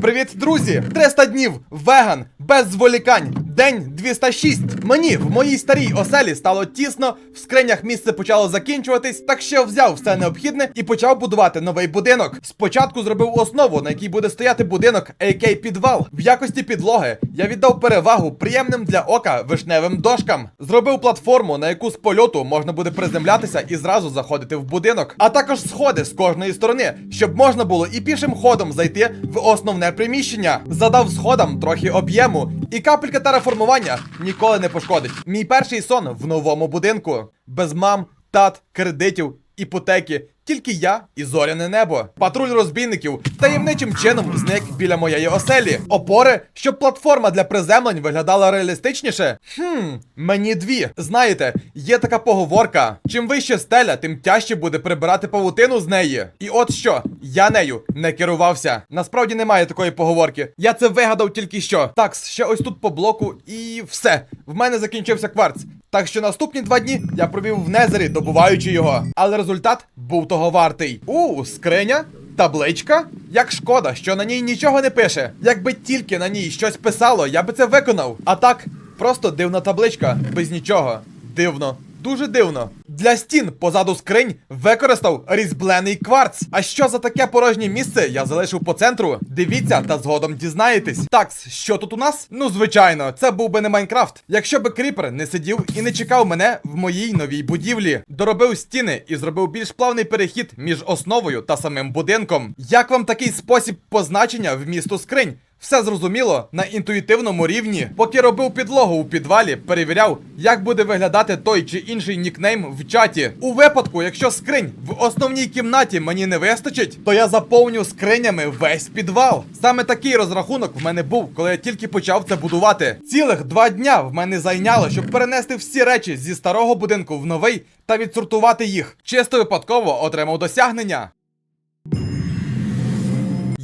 Привіт, друзі! 300 днів, веган, без зволікань, день 206. Мені в моїй старій оселі стало тісно, в скринях місце почало закінчуватись, так що взяв все необхідне і почав будувати новий будинок. Спочатку зробив основу, на якій буде стояти будинок, AK підвал. В якості підлоги я віддав перевагу приємним для ока вишневим дошкам. Зробив платформу, на яку з польоту можна буде приземлятися і зразу заходити в будинок, а також сходи з кожної сторони, щоб можна було і пішим ходом зайти в основне приміщення. Задав сходам трохи об'єму, і капелька тераформування ніколи не пошкодить. Мій перший сон в новому будинку. Без мам, тат, кредитів, іпотеки. Тільки я і зоряне небо. Патруль розбійників таємничим чином зник біля моєї оселі. Опори, щоб платформа для приземлень виглядала реалістичніше. Хм, мені дві. Знаєте, є така поговорка: чим вище стеля, тим тяжче буде прибирати павутину з неї. І от що, я нею не керувався. Насправді немає такої поговорки. Я це вигадав тільки що. Так, ще ось тут по блоку, і все. В мене закінчився кварц. Так що наступні два дні я провів в Незері, добуваючи його. Але результат був того вартий. У, скриня? Табличка? Як шкода, що на ній нічого не пише. Якби тільки на ній щось писало, я би це виконав. А так, просто дивна табличка, без нічого. Дивно. Дуже дивно. Для стін позаду скринь використав різьблений кварц. А що за таке порожнє місце я залишив по центру? Дивіться та згодом дізнаєтесь. Так, що тут у нас? Ну, звичайно, це був би не Майнкрафт. Якщо би кріпер не сидів і не чекав мене в моїй новій будівлі, доробив стіни і зробив більш плавний перехід між основою та самим будинком. Як вам такий спосіб позначення вмісту скринь? Все зрозуміло на інтуїтивному рівні. Поки робив підлогу у підвалі, перевіряв, як буде виглядати той чи інший нікнейм в чаті. У випадку, якщо скринь в основній кімнаті мені не вистачить, то я заповню скринями весь підвал. Саме такий розрахунок в мене був, коли я тільки почав це будувати. Цілих два дня в мене зайняло, щоб перенести всі речі зі старого будинку в новий та відсортувати їх. Чисто випадково отримав досягнення.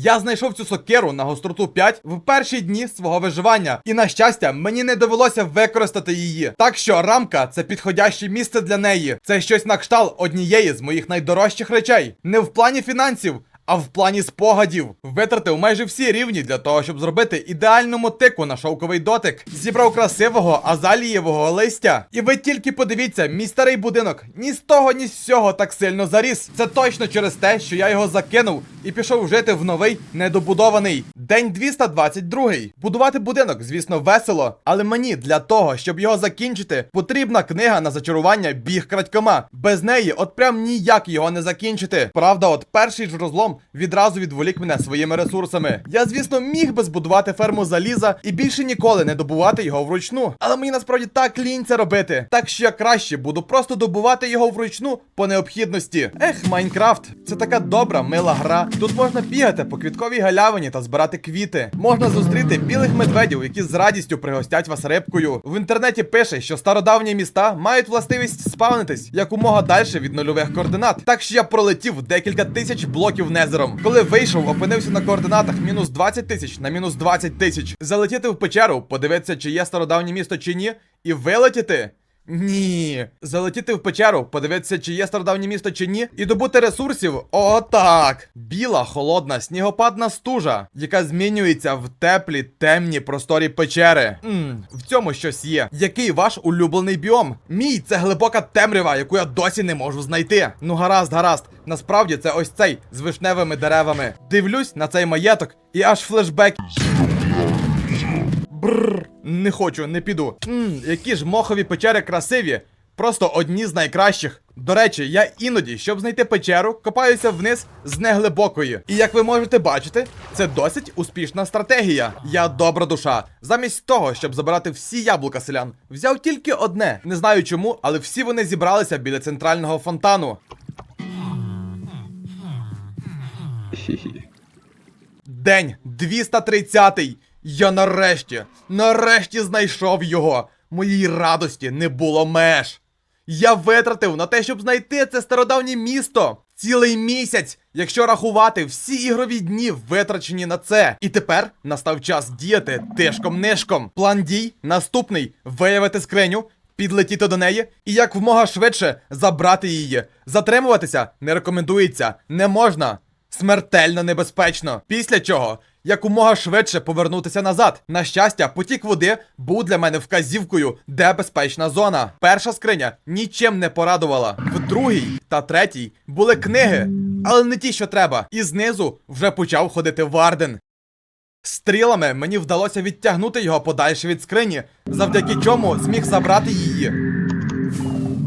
Я знайшов цю сокиру на гостроту 5 в перші дні свого виживання, і на щастя, мені не довелося використати її. Так що рамка це підходяще місце для неї. Це щось на кшталт однієї з моїх найдорожчих речей. Не в плані фінансів. А в плані спогадів витратив майже всі рівні для того, щоб зробити ідеальну мотику на шовковий дотик. Зібрав красивого азалієвого листя. І ви тільки подивіться, мій старий будинок ні з того, ні з сього так сильно заріс. Це точно через те, що я його закинув і пішов жити в новий недобудований. День 222. Будувати будинок, звісно, весело, але мені для того, щоб його закінчити, потрібна книга на зачарування біг крадькома. Без неї, от прям ніяк його не закінчити. Правда, от перший ж розлом відразу відволік мене своїми ресурсами. Я, звісно, міг би збудувати ферму заліза і більше ніколи не добувати його вручну. Але мені насправді так лінь це робити. Так що я краще буду просто добувати його вручну по необхідності. Ех, Майнкрафт, це така добра, мила гра. Тут можна бігати по квітковій галявині та збирати квіти. Можна зустріти білих медведів, які з радістю пригостять вас рибкою. В інтернеті пише, що стародавні міста мають властивість спавнитись якомога далі від нульових координат. Так що я пролетів декілька тисяч блоків незером. Коли вийшов, опинився на координатах мінус 20 тисяч на мінус 20 тисяч. Залетіти в печеру, подивитися, чи є стародавнє місто чи ні, і вилетіти. Ні. Залетіти в печеру, подивитися, чи є стародавнє місто чи ні, і добути ресурсів. О, так. Біла, холодна, снігопадна стужа, яка змінюється в теплі, темні просторі печери. Мм, в цьому щось є. Який ваш улюблений біом? Мій це глибока темрява, яку я досі не можу знайти. Ну гаразд, гаразд. Насправді це ось цей з вишневими деревами. Дивлюсь на цей маєток і аж флешбек. Не хочу, не піду. Ммм, які ж мохові печери красиві. Просто одні з найкращих. До речі, я іноді, щоб знайти печеру, копаюся вниз з неглибокої. І як ви можете бачити, це досить успішна стратегія. Я добра душа. Замість того, щоб забирати всі яблука селян, взяв тільки одне. Не знаю чому, але всі вони зібралися біля центрального фонтану. День 230. Я нарешті, нарешті знайшов його. Моїй радості не було меж. Я витратив на те, щоб знайти це стародавнє місто. Цілий місяць, якщо рахувати всі ігрові дні витрачені на це. І тепер настав час діяти тишком-нишком. План дій наступний: виявити скриню, підлетіти до неї і якомога швидше забрати її. Затримуватися не рекомендується, не можна. Смертельно небезпечно. Після чого якомога швидше повернутися назад. На щастя, потік води був для мене вказівкою, де безпечна зона. Перша скриня нічим не порадувала. В другій та третій були книги, але не ті, що треба. І знизу вже почав ходити Варден. Стрілами мені вдалося відтягнути його подальше від скрині, завдяки чому зміг забрати її.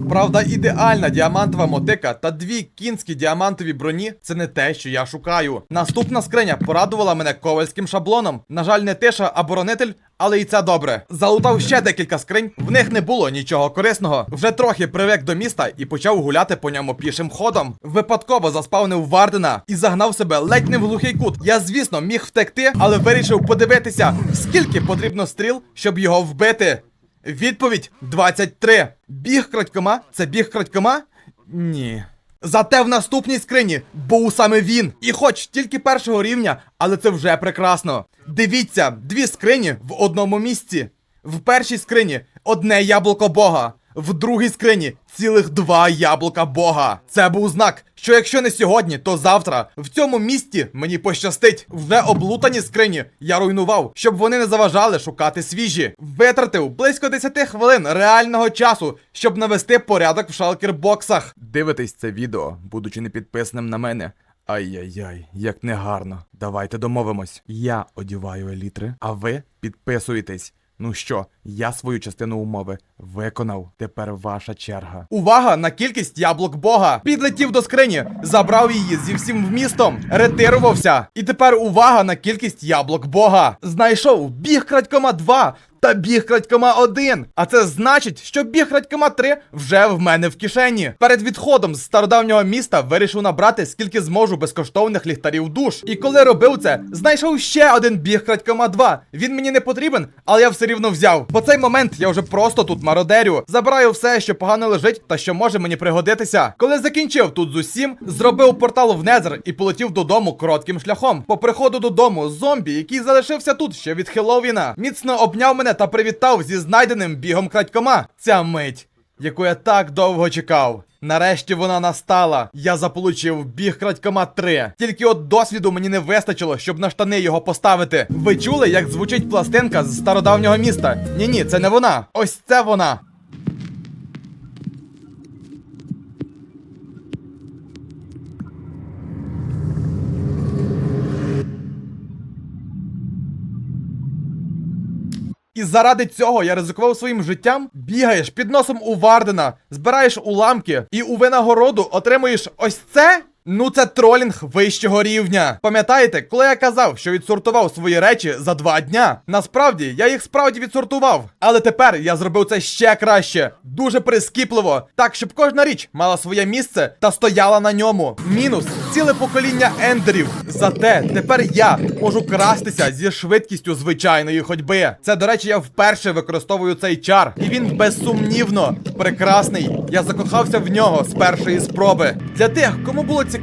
Правда, ідеальна діамантова мотика та дві кінські діамантові броні це не те, що я шукаю. Наступна скриня порадувала мене ковальським шаблоном. На жаль, не тиша, а боронитель, але і це добре. Залутав ще декілька скринь, в них не було нічого корисного. Вже трохи привик до міста і почав гуляти по ньому пішим ходом. Випадково заспавнив Вардена і загнав себе ледь не в глухий кут. Я, звісно, міг втекти, але вирішив подивитися, скільки потрібно стріл, щоб його вбити. Відповідь 23. Біг крадькома? Це біг крадькома? Ні. Зате в наступній скрині був саме він. І хоч тільки першого рівня, але це вже прекрасно. Дивіться, дві скрині в одному місці. В першій скрині одне яблуко Бога. В другій скрині цілих два яблука Бога. Це був знак, що якщо не сьогодні, то завтра в цьому місті мені пощастить. Вже облутані скрині я руйнував, щоб вони не заважали шукати свіжі. Витратив близько 10 хвилин реального часу, щоб навести порядок в шалкербоксах. Дивитесь це відео, будучи не підписаним на мене. Ай-яй-яй, як негарно. Давайте домовимось. Я одіваю елітри, а ви підписуєтесь. Ну що, я свою частину умови виконав. Тепер ваша черга. Увага на кількість яблук Бога. Підлетів до скрині, забрав її зі всім вмістом, ретирувався. І тепер увага на кількість яблук Бога. Знайшов біг крадькома 2 та біг крадькома 1. А це значить, що біг крадькома 3 вже в мене в кишені. Перед відходом з стародавнього міста вирішив набрати скільки зможу безкоштовних ліхтарів душ. І коли робив це, знайшов ще один біг крадькома 2. Він мені не потрібен, але я все рівно взяв. По цей момент я вже просто тут мародерю. Забираю все, що погано лежить та що може мені пригодитися. Коли закінчив тут з усім, зробив портал в Незер і полетів додому коротким шляхом. По приходу додому зомбі, який залишився тут ще від Хеллоуіна, міцно обняв мене та привітав зі знайденим бігом крадькома. Ця мить, яку я так довго чекав. Нарешті вона настала. Я заполучив біг крадькома 3. Тільки от досвіду мені не вистачило, щоб на штани його поставити. Ви чули, як звучить пластинка з стародавнього міста? Ні, ні, це не вона. Ось це вона. І заради цього я ризикував своїм життям, бігаєш під носом у Вардена, збираєш уламки і у винагороду отримуєш ось це. Ну, це тролінг вищого рівня. Пам'ятаєте, коли я казав, що відсортував свої речі за два дня? Насправді я їх справді відсортував. Але тепер я зробив це ще краще, дуже прискіпливо, так щоб кожна річ мала своє місце та стояла на ньому. Мінус ціле покоління ендерів. Зате тепер я можу крастися зі швидкістю звичайної ходьби. Це, до речі, я вперше використовую цей чар, і він безсумнівно прекрасний. Я закохався в нього з першої спроби. Для тих, кому було цікаво,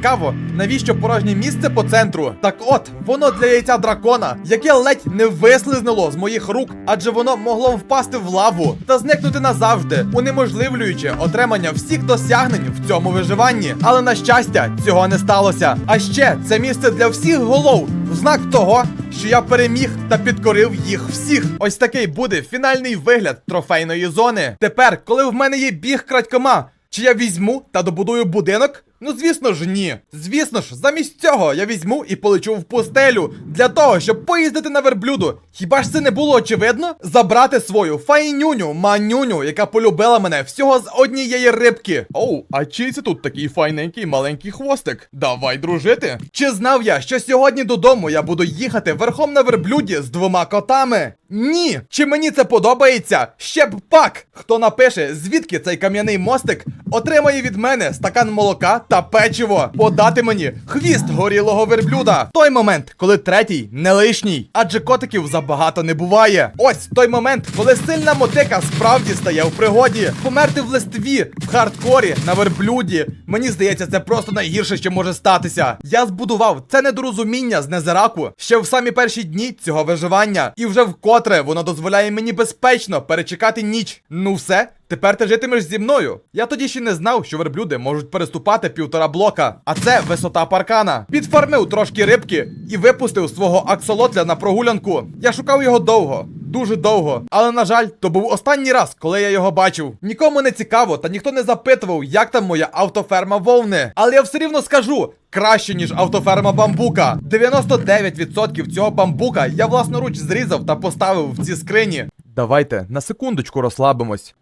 навіщо порожнє місце по центру. Так от, воно для яйця дракона, яке ледь не вислизнуло з моїх рук, адже воно могло впасти в лаву та зникнути назавжди, унеможливлюючи отримання всіх досягнень в цьому виживанні. Але на щастя, цього не сталося. А ще це місце для всіх голов. В знак того, що я переміг та підкорив їх всіх. Ось такий буде фінальний вигляд трофейної зони. Тепер, коли в мене є біг крадькома, чи я візьму та добудую будинок? Ну, звісно ж, ні. Звісно ж, замість цього я візьму і полечу в пустелю для того, щоб поїздити на верблюду. Хіба ж це не було очевидно? Забрати свою файнюню, манюню, яка полюбила мене всього з однієї рибки. Оу, а чий це тут такий файненький маленький хвостик? Давай дружити. Чи знав я, що сьогодні додому я буду їхати верхом на верблюді з двома котами? Ні. Чи мені це подобається? Ще б пак! Хто напише, звідки цей кам'яний мостик, отримає від мене стакан молока та печиво. Подати мені хвіст горілого верблюда. Той момент, коли третій не лишній, адже котиків забагато не буває. Ось той момент, коли сильна мотика справді стає в пригоді. Померти в листві, в хардкорі, на верблюді. Мені здається, це просто найгірше, що може статися. Я збудував це недорозуміння з Незераку ще в самі перші дні цього виживання, і вже вкотре воно дозволяє мені безпечно перечекати ніч. Ну все, Тепер ти житимеш зі мною. Я тоді ще не знав, що верблюди можуть переступати півтора блока, а це висота паркана. Підфармив трошки рибки і випустив свого аксолотля на прогулянку. Я шукав його довго. Дуже довго. Але на жаль, то був останній раз, коли я його бачив. Нікому не цікаво, та ніхто не запитував, як там моя автоферма вовни. Але я все рівно скажу: краще, ніж автоферма бамбука. 99% цього бамбука я власноруч зрізав та поставив в ці скрині. Давайте на секундочку розслабимось.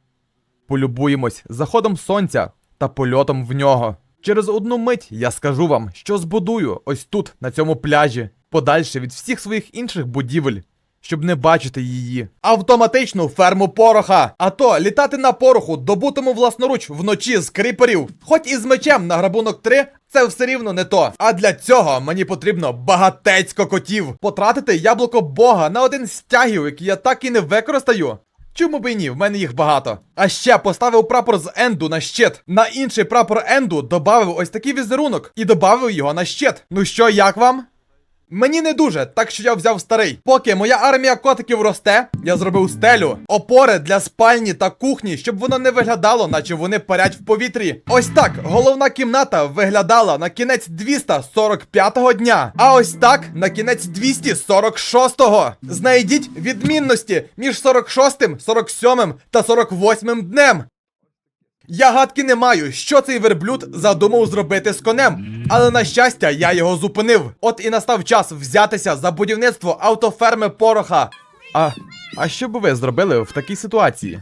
Полюбуємось заходом сонця та польотом в нього. Через одну мить я скажу вам, що збудую ось тут, на цьому пляжі, подальше від всіх своїх інших будівель, щоб не бачити її. Автоматичну ферму пороха. А то літати на пороху, добутому власноруч вночі з кріперів, хоч і з мечем на грабунок 3, це все рівно не то. А для цього мені потрібно багатецько котів. Потратити яблуко Бога на один з тягів, який я так і не використаю. Чому б і ні? В мене їх багато. А ще поставив прапор з Енду на щит. На інший прапор Енду додав ось такий візерунок і додав його на щит. Ну що, як вам? Мені не дуже, так що я взяв старий. Поки моя армія котиків росте, я зробив стелю, опори для спальні та кухні, щоб воно не виглядало, наче вони парять в повітрі. Ось так головна кімната виглядала на кінець 245-го дня, а ось так на кінець 246-го. Знайдіть відмінності між 46-м, 47-м та 48-м днем. Я гадки не маю, що цей верблюд задумав зробити з конем, але на щастя, я його зупинив. От і настав час взятися за будівництво автоферми пороха. А, а що би ви зробили в такій ситуації?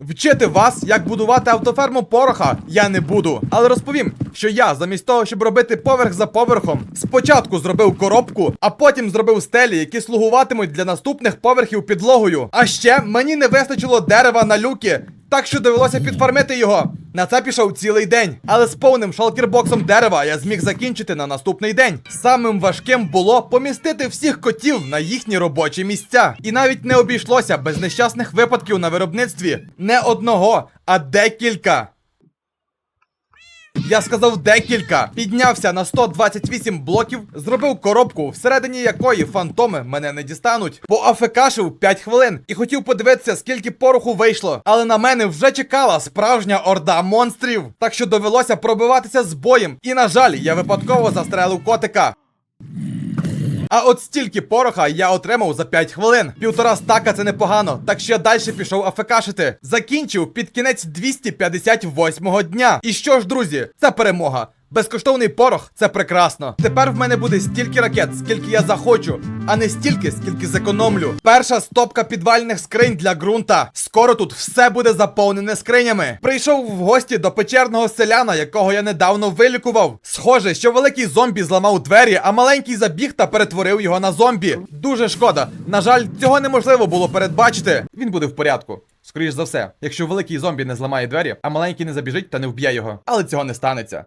Вчити вас, як будувати автоферму пороха, я не буду. Але розповім, що я, замість того, щоб робити поверх за поверхом, спочатку зробив коробку, а потім зробив стелі, які слугуватимуть для наступних поверхів підлогою. А ще мені не вистачило дерева на люки, так що довелося підфармити його. На це пішов цілий день. Але з повним шалкербоксом дерева я зміг закінчити на наступний день. Самим важким було помістити всіх котів на їхні робочі місця. І навіть не обійшлося без нещасних випадків на виробництві. Не одного, а декілька. Я сказав декілька. Піднявся на 128 блоків, зробив коробку, всередині якої фантоми мене не дістануть. Поафекашив 5 хвилин і хотів подивитися, скільки пороху вийшло. Але на мене вже чекала справжня орда монстрів. Так що довелося пробиватися з боєм. І на жаль, я випадково застрелив котика. А от стільки пороха я отримав за 5 хвилин. Півтора стака це непогано, так що я далі пішов афекашити. Закінчив під кінець 258-го дня. І що ж, друзі, це перемога. Безкоштовний порох це прекрасно. Тепер в мене буде стільки ракет, скільки я захочу, а не стільки, скільки зекономлю. Перша стопка підвальних скринь для ґрунта. Скоро тут все буде заповнене скринями. Прийшов в гості до печерного селяна, якого я недавно вилікував. Схоже, що великий зомбі зламав двері, а маленький забіг та перетворив його на зомбі. Дуже шкода. На жаль, цього неможливо було передбачити. Він буде в порядку. Скоріш за все, якщо великий зомбі не зламає двері, а маленький не забіжить та не вб'є його. Але цього не станеться.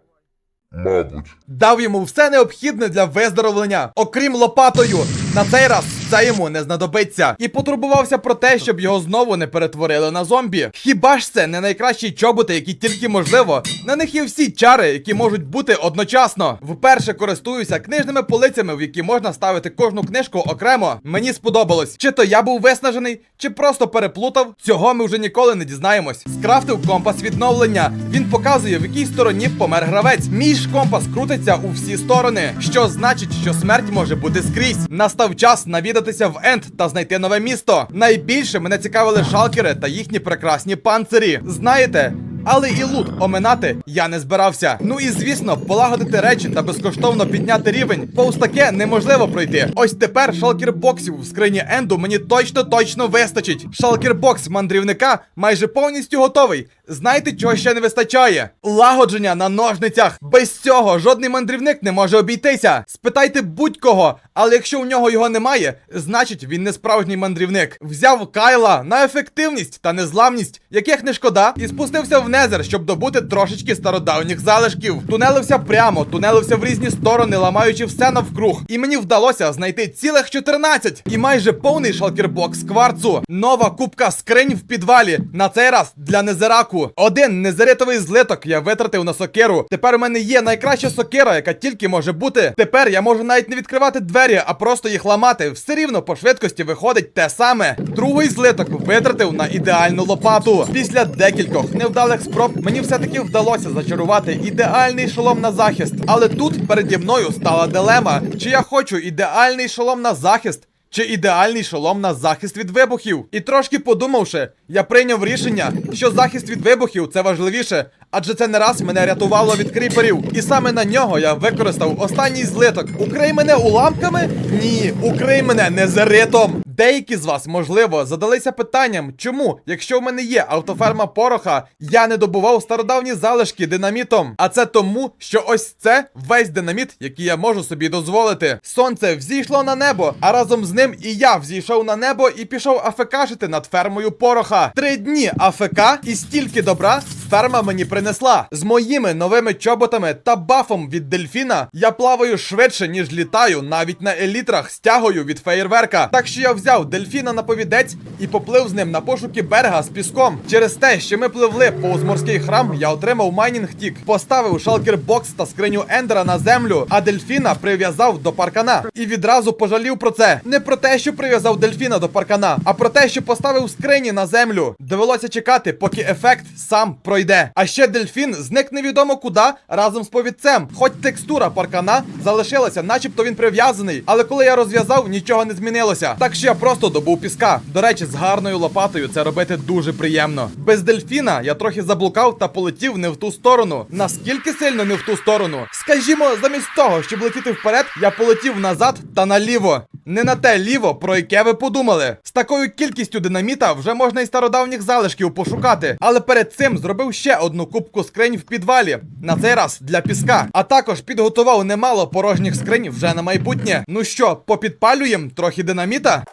Мабуть. Дав йому все необхідне для виздоровлення, окрім лопатою. На цей раз це йому не знадобиться. І потурбувався про те, щоб його знову не перетворили на зомбі. Хіба ж це не найкращі чоботи, які тільки можливо? На них є всі чари, які можуть бути одночасно. Вперше користуюся книжними полицями, в які можна ставити кожну книжку окремо. Мені сподобалось. Чи то я був виснажений, чи просто переплутав. Цього ми вже ніколи не дізнаємось. Скрафтив компас відновлення. Він показує, в якій стороні помер гравець. Мій ж компас крутиться у всі сторони, що значить, що смерть може бути скрізь. Настав час навідатися в Енд та знайти нове місто. Найбільше мене цікавили шалкери та їхні прекрасні панцирі. Знаєте. Але і лут оминати я не збирався. Ну і звісно, полагодити речі та безкоштовно підняти рівень. Повз таке неможливо пройти. Ось тепер шалкербоксів в скрині Енду мені точно точно вистачить. Шалкербокс мандрівника майже повністю готовий. Знаєте, чого ще не вистачає? Лагодження на ножницях. Без цього жодний мандрівник не може обійтися. Спитайте будь-кого, але якщо у нього його немає, значить він не справжній мандрівник. Взяв Кайла на ефективність та незламність, яких не шкода, і спустився вниз Незер, щоб добути трошечки стародавніх залишків. Тунелився прямо, тунелився в різні сторони, ламаючи все навкруг. І мені вдалося знайти цілих 14 і майже повний шалкербокс кварцу. Нова кубка скринь в підвалі. На цей раз для незераку. Один незеритовий злиток я витратив на сокиру. Тепер у мене є найкраща сокира, яка тільки може бути. Тепер я можу навіть не відкривати двері, а просто їх ламати. Все рівно по швидкості виходить те саме. Другий злиток витратив на ідеальну лопату. Після декількох невдалих спроб мені все-таки вдалося зачарувати ідеальний шолом на захист. Але тут переді мною стала дилема: чи я хочу ідеальний шолом на захист. Чи ідеальний шолом на захист від вибухів? І трошки подумавши, я прийняв рішення, що захист від вибухів це важливіше, адже це не раз мене рятувало від кріперів. І саме на нього я використав останній злиток. Укрий мене уламками? Ні, укрий мене незеритом. Деякі з вас, можливо, задалися питанням, чому, якщо в мене є автоферма пороха, я не добував стародавні залишки динамітом. А це тому, що ось це весь динаміт, який я можу собі дозволити. Сонце взійшло на небо, а разом з ним і я взійшов на небо і пішов афекашити над фермою пороха. Три дні АФК і стільки добра ферма мені принесла. З моїми новими чоботами та бафом від дельфіна я плаваю швидше, ніж літаю, навіть на елітрах з тягою від феєрверка. Так що я взяв дельфіна на повідець і поплив з ним на пошуки берега з піском. Через те, що ми пливли повз морський храм, я отримав майнінг тік, поставив шалкер бокс та скриню Ендера на землю, а дельфіна прив'язав до паркана. І відразу пожалів про це. Не про те, що прив'язав дельфіна до паркана, а про те, що поставив скрині на землю. Довелося чекати, поки ефект сам пройде. А ще дельфін зник невідомо куди разом з повідцем. Хоч текстура паркана залишилася, начебто він прив'язаний. Але коли я розв'язав, нічого не змінилося. Так що я просто добув піска. До речі, з гарною лопатою це робити дуже приємно. Без дельфіна я трохи заблукав та полетів не в ту сторону. Наскільки сильно не в ту сторону? Скажімо, замість того, щоб летіти вперед, я полетів назад та наліво. Не на те ліво, про яке ви подумали. З такою кількістю динаміта вже можна і стародавніх залишків пошукати. Але перед цим зробив ще одну кубку скринь в підвалі. На цей раз для піска. А також підготував немало порожніх скринь вже на майбутнє. Ну що, попідпалюєм трохи динаміта?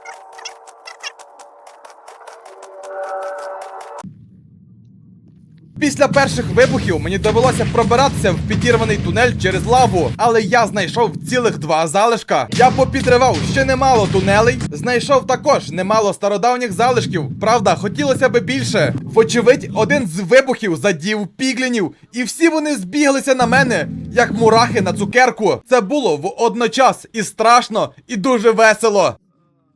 Після перших вибухів мені довелося пробиратися в підірваний тунель через лаву, але я знайшов цілих два залишка. Я попідривав ще немало тунелей, знайшов також немало стародавніх залишків. Правда, хотілося би більше. Вочевидь, один з вибухів задів піглінів, і всі вони збіглися на мене, як мурахи на цукерку. Це було водночас і страшно, і дуже весело.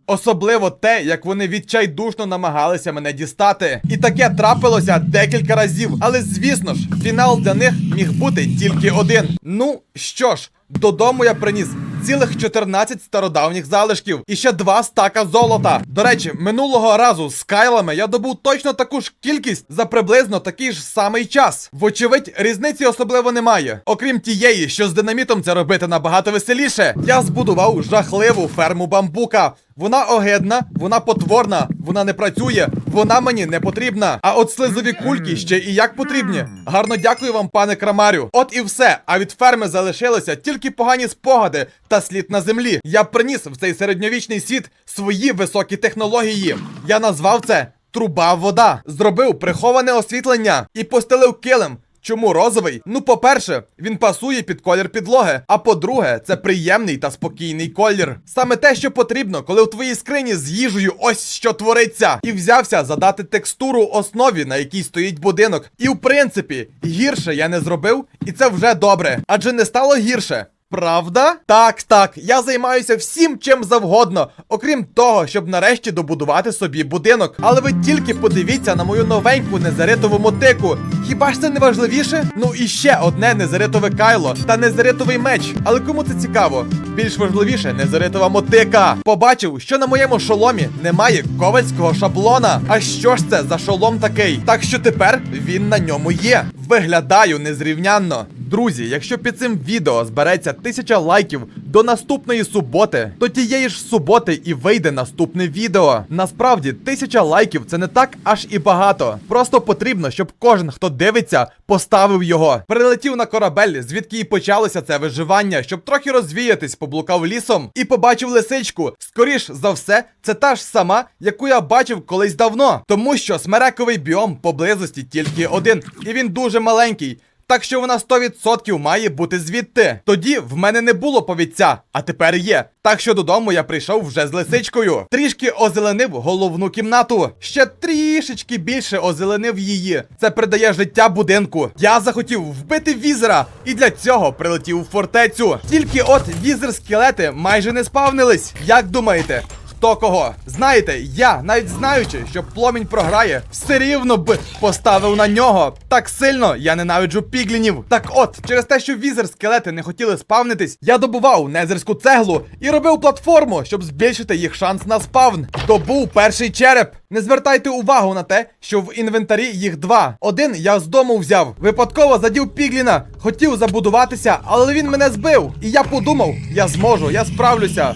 Особливо те, як вони відчайдушно намагалися мене дістати. І таке трапилося декілька разів. Але звісно ж, фінал для них міг бути тільки один. Ну що ж, додому я приніс цілих 14 стародавніх залишків і ще два стака золота. До речі, минулого разу з кайлами я добув точно таку ж кількість за приблизно такий ж самий час. Вочевидь, різниці особливо немає. Окрім тієї, що з динамітом це робити набагато веселіше. Я збудував жахливу ферму бамбука. Вона огидна, вона потворна, вона не працює, вона мені не потрібна. А от слизові кульки ще і як потрібні. Гарно дякую вам, пане Крамарю. От і все. А від ферми залишилися тільки погані спогади та слід на землі. Я приніс в цей середньовічний світ свої високі технології. Я назвав це труба вода. Зробив приховане освітлення і постелив килим. Чому розовий? Ну, по-перше, він пасує під колір підлоги. А по-друге, це приємний та спокійний колір. Саме те, що потрібно, коли у твоїй скрині з їжею ось що твориться. І взявся задати текстуру основі, на якій стоїть будинок. І в принципі, гірше я не зробив, і це вже добре. Адже не стало гірше. Правда? Так, так, я займаюся всім чим завгодно, окрім того, щоб нарешті добудувати собі будинок. Але ви тільки подивіться на мою новеньку незаритову мотику. Хіба ж це не важливіше? Ну і ще одне незаритове кайло та незаритовий меч. Але кому це цікаво? Більш важливіше незаритова мотика. Побачив, що на моєму шоломі немає ковальського шаблона. А що ж це за шолом такий? Так що тепер він на ньому є. Виглядаю незрівнянно. Друзі, якщо під цим відео збереться тисяча лайків до наступної суботи, то тієї ж суботи і вийде наступне відео. Насправді, тисяча лайків це не так аж і багато. Просто потрібно, щоб кожен, хто дивиться, поставив його. Прилетів на корабель, звідки і почалося це виживання, щоб трохи розвіятись, поблукав лісом і побачив лисичку. Скоріш за все, це та ж сама, яку я бачив колись давно. Тому що смерековий біом поблизості тільки один, і він дуже маленький. Так що вона 100% має бути звідти. Тоді в мене не було повідця, а тепер є. Так що додому я прийшов вже з лисичкою. Трішки озеленив головну кімнату. Ще трішечки більше озеленив її. Це придає життя будинку. Я захотів вбити візера, і для цього прилетів у фортецю. Тільки от візер-скелети майже не спавнились. Як думаєте? Хто кого? Знаєте, я, навіть знаючи, що пломінь програє, все рівно б поставив на нього. Так сильно я ненавиджу піглінів. Так от, через те, що візер скелети не хотіли спавнитись, я добував незерську цеглу і робив платформу, щоб збільшити їх шанс на спавн. Добув перший череп. Не звертайте увагу на те, що в інвентарі їх два. Один я з дому взяв. Випадково задів пігліна, хотів забудуватися, але він мене збив. І я подумав, я зможу, я справлюся.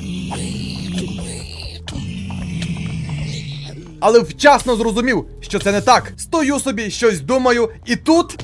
Але вчасно зрозумів, що це не так. Стою собі, щось думаю, і тут.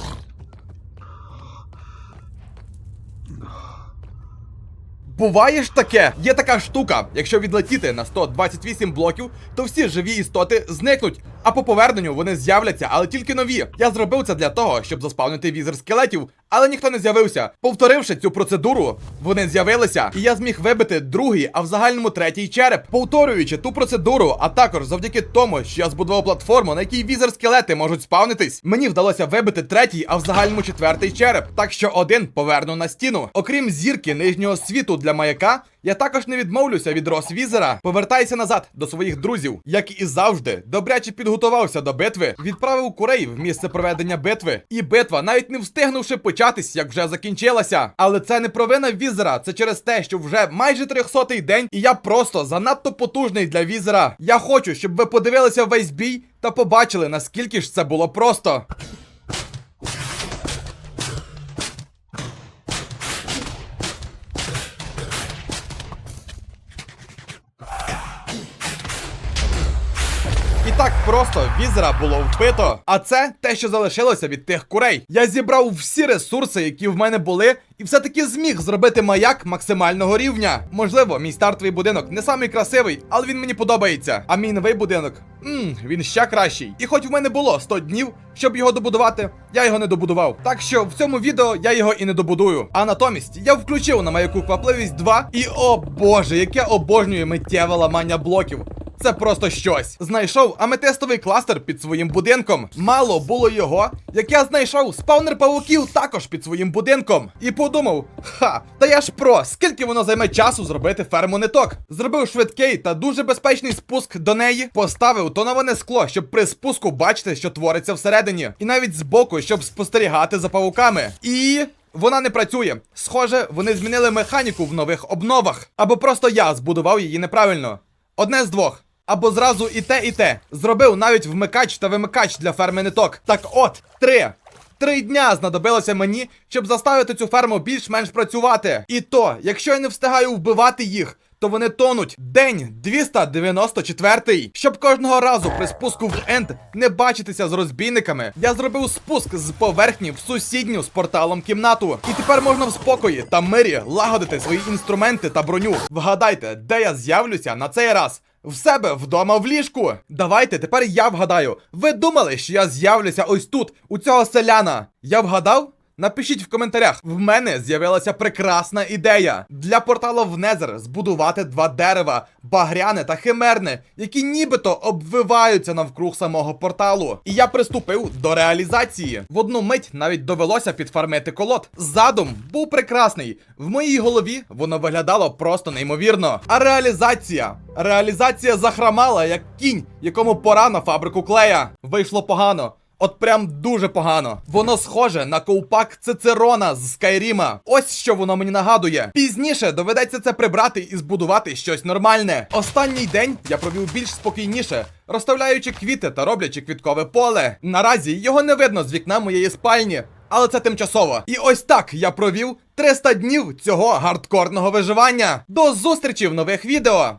Буває ж таке, є така штука. Якщо відлетіти на 128 блоків, то всі живі істоти зникнуть. А по поверненню вони з'являться, але тільки нові. Я зробив це для того, щоб заспавнити візер скелетів, але ніхто не з'явився. Повторивши цю процедуру, вони з'явилися, і я зміг вибити другий, а в загальному третій череп. Повторюючи ту процедуру, а також завдяки тому, що я збудував платформу, на якій візер скелети можуть спавнитись, мені вдалося вибити третій, а в загальному четвертий череп. Так що один поверну на стіну. Окрім зірки нижнього світу для маяка. Я також не відмовлюся від Росвізера. Повертайся назад до своїх друзів, як і завжди, добряче підготувався до битви, відправив курей в місце проведення битви. І битва, навіть не встигнувши початись, як вже закінчилася. Але це не провина візера, це через те, що вже майже 300-й день, і я просто занадто потужний для візера. Я хочу, щоб ви подивилися весь бій та побачили, наскільки ж це було просто. Так просто візера було вбито. А це те, що залишилося від тих курей. Я зібрав всі ресурси, які в мене були, і все-таки зміг зробити маяк максимального рівня. Можливо, мій стартовий будинок не самий красивий, але він мені подобається. А мій новий будинок, мм, він ще кращий. І хоч в мене було 100 днів, щоб його добудувати, я його не добудував. Так що в цьому відео я його і не добудую. А натомість я включив на маяку квапливість 2, і о боже, яке обожнює миттєве ламання блоків. Це просто щось. Знайшов аметистовий кластер під своїм будинком. Мало було його, як я знайшов спаунер павуків також під своїм будинком. І подумав: ха, та я ж про, скільки воно займе часу зробити ферму ниток. Зробив швидкий та дуже безпечний спуск до неї, поставив тоноване скло, щоб при спуску бачити, що твориться всередині. І навіть збоку, щоб спостерігати за павуками. І. Вона не працює. Схоже, вони змінили механіку в нових обновах. Або просто я збудував її неправильно. Одне з двох. Або зразу і те, і те. Зробив навіть вмикач та вимикач для ферми ниток. Так от, три. Три дня знадобилося мені, щоб заставити цю ферму більш-менш працювати. І то, якщо я не встигаю вбивати їх, то вони тонуть. День 294. Щоб кожного разу при спуску в енд не бачитися з розбійниками, я зробив спуск з поверхні в сусідню з порталом кімнату. І тепер можна в спокої та мирі лагодити свої інструменти та броню. Вгадайте, де я з'явлюся на цей раз. В себе вдома в ліжку. Давайте тепер я вгадаю. Ви думали, що я з'явлюся ось тут, у цього селяна? Я вгадав? Напишіть в коментарях. В мене з'явилася прекрасна ідея для порталу в Незер збудувати два дерева, багряне та химерне, які нібито обвиваються навкруг самого порталу. І я приступив до реалізації. В одну мить навіть довелося підфармити колод. Задум був прекрасний. В моїй голові воно виглядало просто неймовірно. А реалізація. Реалізація захрамала, як кінь, якому пора на фабрику клея. Вийшло погано. От прям дуже погано. Воно схоже на ковпак Цицерона з Скайріма. Ось що воно мені нагадує. Пізніше доведеться це прибрати і збудувати щось нормальне. Останній день я провів більш спокійніше, розставляючи квіти та роблячи квіткове поле. Наразі його не видно з вікна моєї спальні. Але це тимчасово. І ось так я провів 300 днів цього гардкорного виживання. До зустрічі в нових відео!